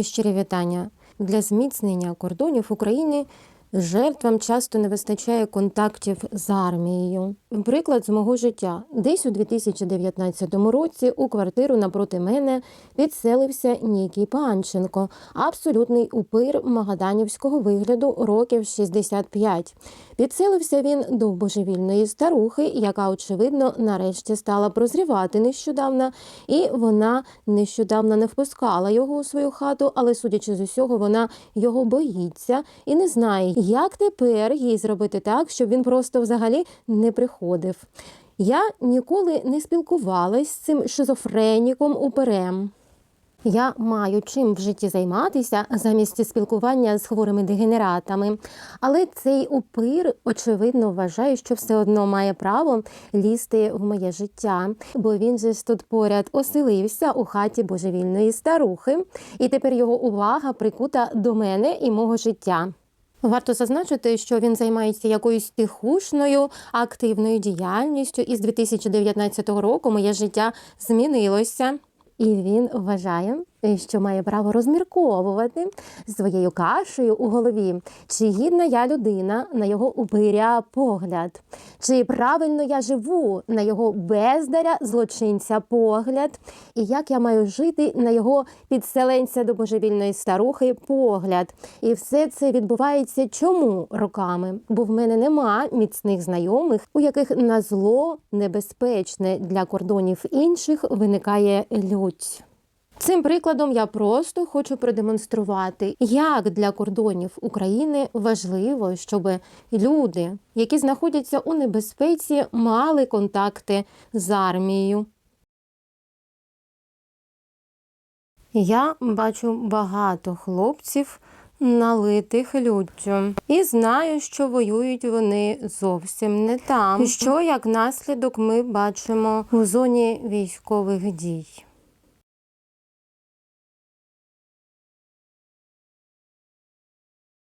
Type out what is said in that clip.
Щирі вітання. Для зміцнення кордонів України жертвам часто не вистачає контактів з армією. Приклад з мого життя. Десь у 2019 році у квартиру напроти мене підселився Нікій Панченко, абсолютний упир магаданівського вигляду років 65. Підселився він до божевільної старухи, яка, очевидно, нарешті стала прозрівати нещодавно, і вона нещодавно не впускала його у свою хату, але, судячи з усього, вона його боїться і не знає, як тепер їй зробити так, щоб він просто взагалі не приходив. Я ніколи не спілкувалась з цим шизофреніком уперем. Я маю чим в житті займатися замість спілкування з хворими дегенератами, але цей упир очевидно вважає, що все одно має право лізти в моє життя, бо він же ж тут поряд оселився у хаті божевільної старухи, і тепер його увага прикута до мене і мого життя. Варто зазначити, що він займається якоюсь тихушною активною діяльністю, і з 2019 року моє життя змінилося. І він вважає, що має право розмірковувати своєю кашею у голові, чи гідна я людина на його упиря погляд, чи правильно я живу на його бездаря злочинця погляд, і як я маю жити на його підселенця до божевільної старухи погляд. І все це відбувається чому роками? Бо в мене нема міцних знайомих, у яких на зло небезпечне для кордонів інших виникає лють. Цим прикладом я просто хочу продемонструвати, як для кордонів України важливо, щоб люди, які знаходяться у небезпеці, мали контакти з армією. Я бачу багато хлопців, налитих люттю, і знаю, що воюють вони зовсім не там, що як наслідок ми бачимо у зоні військових дій.